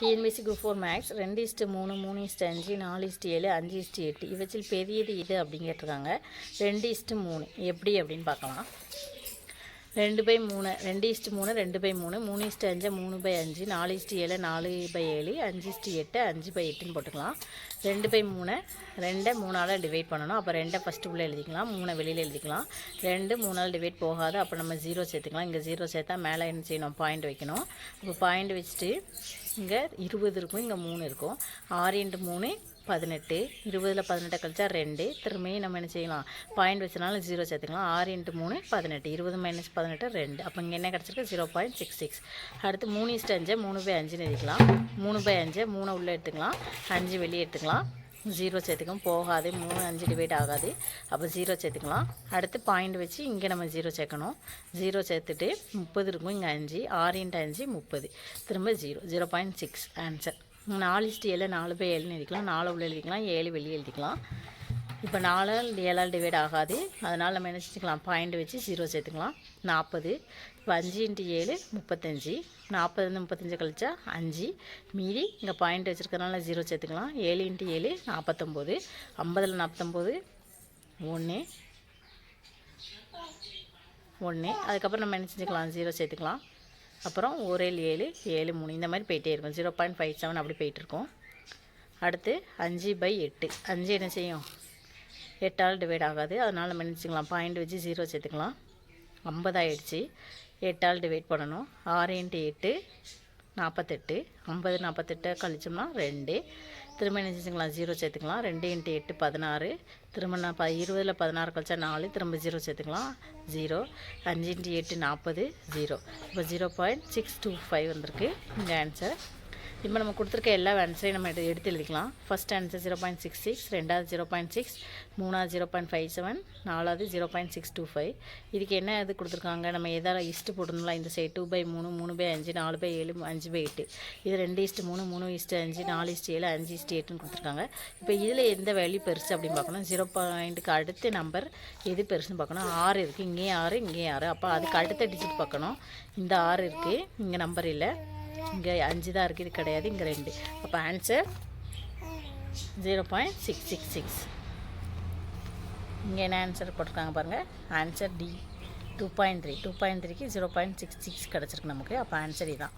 TNPSC group four maths ரெண்டு is to மூணு மூணு இஸ்ட்டு அஞ்சு நாலு இஸ்ட்டு ஏழு அஞ்சு இஸ்ட்டு எட்டு. இவற்றில் பெரியது இது அப்படின்னு கேட்டிருக்காங்க ரெண்டு இஸ்ட்டு மூணு. எப்படி அப்படின்னு பார்க்கலாம். ரெண்டு பை மூணு ரெண்டு இஸ்ட்டு மூணு ரெண்டு பை மூணு மூணு இஸ்ட்டு அஞ்சு மூணு பை அஞ்சு நாலு இஸ்ட்டு ஏழு நாலு பை ஏழு அஞ்சு இஸ்ட்டு எட்டு அஞ்சு பை எட்டுன்னு போட்டுக்கலாம். ரெண்டு பை மூணு ரெண்டை மூணால் டிவைட் பண்ணணும். அப்போ ரெண்டை ஃபஸ்ட்டு உள்ளே எழுதிக்கலாம் மூணை வெளியில் எழுதிக்கலாம். ரெண்டு மூணால் டிவைட் போகாது. அப்போ நம்ம ஜீரோ சேர்த்துக்கலாம். இங்கே ஜீரோ சேர்த்தா மேலே என்ன செய்யணும்? பாயிண்ட் வைக்கணும். இப்போ பாயிண்ட் வச்சுட்டு இங்கே இருபது இருக்கும் இங்கே மூணு இருக்கும். ஆறு இன்ட்டு மூணு பதினெட்டு இருபதில் பதினெட்டை கழிச்சா ரெண்டு. திரும்பியும் நம்ம என்ன செய்யலாம்? பாயிண்ட் வச்சனால ஜீரோ சேர்த்துக்கலாம். ஆறு இன்ட்டு மூணு பதினெட்டு. இருபது மைனஸ் பதினெட்டு ரெண்டு. அப்போ இங்கே என்ன கிடச்சிருக்கு? ஜீரோ பாயிண்ட் சிக்ஸ் சிக்ஸ் அடுத்து மூணு இஸ்ட் அஞ்சு மூணு பை அஞ்சுன்னு எழுதிக்கலாம். மூணு பை அஞ்சு மூணு உள்ளே எடுத்துக்கலாம். அஞ்சு வெளியே எடுத்துக்கலாம். ஜீரோ சேர்த்துக்கும். போகாது. மூணு அஞ்சு டிவைட் ஆகாது. அப்போ ஜீரோ சேர்த்துக்கலாம். அடுத்து பாயிண்ட் வச்சு இங்கே நம்ம ஜீரோ சேர்க்கணும். ஜீரோ சேர்த்துட்டு முப்பது இருக்கும். இங்கே அஞ்சு ஆறு இன்ட்டு அஞ்சு முப்பது. திரும்ப zero zero point six answer நாலு இஸ்ட்டு ஏழு நாலு பேர் ஏழுன்னு எழுதிக்கலாம். நாலு உள்ள எழுதிக்கலாம் ஏழு வெளியே எழுதிக்கலாம். இப்போ நாலால் ஏழால் டிவைட் ஆகாது. அதனால் நம்ம என்ன செஞ்சுக்கலாம்? பாயிண்ட் வச்சு ஜீரோ சேர்த்துக்கலாம். நாற்பது இப்போ அஞ்சு இன்ட்டு ஏழு முப்பத்தஞ்சு. நாற்பதுலேருந்து முப்பத்தஞ்சு கழிச்சா அஞ்சு. மீதி இங்கே பாயிண்ட் வச்சுருக்கறனால ஜீரோ சேர்த்துக்கலாம். ஏழு இன்ட்டு ஏழு நாற்பத்தொம்போது ஐம்பதில் நாற்பத்தொம்போது ஒன்று ஒன்று அதுக்கப்புறம் நம்ம என்ன செஞ்சுக்கலாம்? ஜீரோ சேர்த்துக்கலாம். அப்புறம் ஒரேல் ஏழு ஏழு மூணு இந்த மாதிரி போயிட்டே இருக்கும். ஜீரோ பாயிண்ட் ஃபைவ் செவன் அப்படி போயிட்டுருக்கோம் அடுத்து அஞ்சு பை எட்டு. அஞ்சு என்ன செய்யும்? எட்டால் டிவைட் ஆகாது. அதனால் நம்ம நினச்சிக்கலாம் பாயிண்ட் வச்சு ஜீரோ சேர்த்துக்கலாம். ஐம்பதாயிடுச்சு எட்டால் டிவைட் பண்ணணும். ஆறு இன்ட்டு எட்டு. நாற்பத்தெட்டு ஐம்பது நாற்பத்தெட்டை கழிச்சோம்னா ரெண்டு. திரும்ப என்ன செஞ்சுக்கலாம்? ஜீரோ சேர்த்துக்கலாம். ரெண்டு இன்ட்டு எட்டு பதினாறு. திரும்ப நான் ப இருபதில் பதினாறு கழிச்சா நாலு. திரும்ப ஜீரோ சேர்த்துக்கலாம். ஜீரோ. அஞ்சு இன்ட்டு எட்டு நாற்பது. ஜீரோ. இப்போ zero point six two five வந்திருக்கு. இந்த ஆன்சர் இப்போ நம்ம கொடுத்துருக்க எல்லா ஆன்சரையும் நம்ம எடுத்து எடுத்து எழுதிக்கலாம். First answer zero point six six ரெண்டாவது ஜீரோ பாயிண்ட் சிக்ஸ் மூணாவது ஜீரோ பாயிண்ட் ஃபைவ் செவன் நாலாவது zero point six two five இதுக்கு என்ன இது கொடுத்துருக்காங்க? நம்ம எதாவது இஸ்ட்டு போட்டுருந்தோம்ல இந்த சைடு டூ பை மூணு மூணு பை அஞ்சு நாலு பை ஏழு அஞ்சு பை எட்டு. இது ரெண்டு இஸ்ட்டு மூணு மூணு இஸ்ட்டு அஞ்சு நாலு இஸ்ட்டு ஏழு அஞ்சு இஸ்ட்டு எட்டுன்னு கொடுத்துருக்காங்க. இப்போ இதில் எந்த வேல்யூ பெருசு அப்படின்னு பார்க்கணும்? ஜீரோ பாயிண்ட்டுக்கு அடுத்த நம்பர் எது பெருசுன்னு பார்க்கணும்? ஆறு இருக்குது இங்கேயும் ஆறு இங்கேயும் ஆறு. அப்போ அதுக்கு அடுத்த டிஜிட் பார்க்கணும். இந்த ஆறு இருக்குது இங்கே நம்பர் இல்லை. இங்கே அஞ்சு தான் இருக்குது இது கிடையாது இங்கே ரெண்டு. அப்போ answer zero point six six six இங்கே என்ன ஆன்சர் போட்டிருக்காங்க பாருங்கள் answer D two point three two point த்ரீக்கு ஜீரோ பாயிண்ட் சிக்ஸ் சிக்ஸ் கிடச்சிருக்கு நமக்கு. அப்போ ஆன்சர் இதுதான்.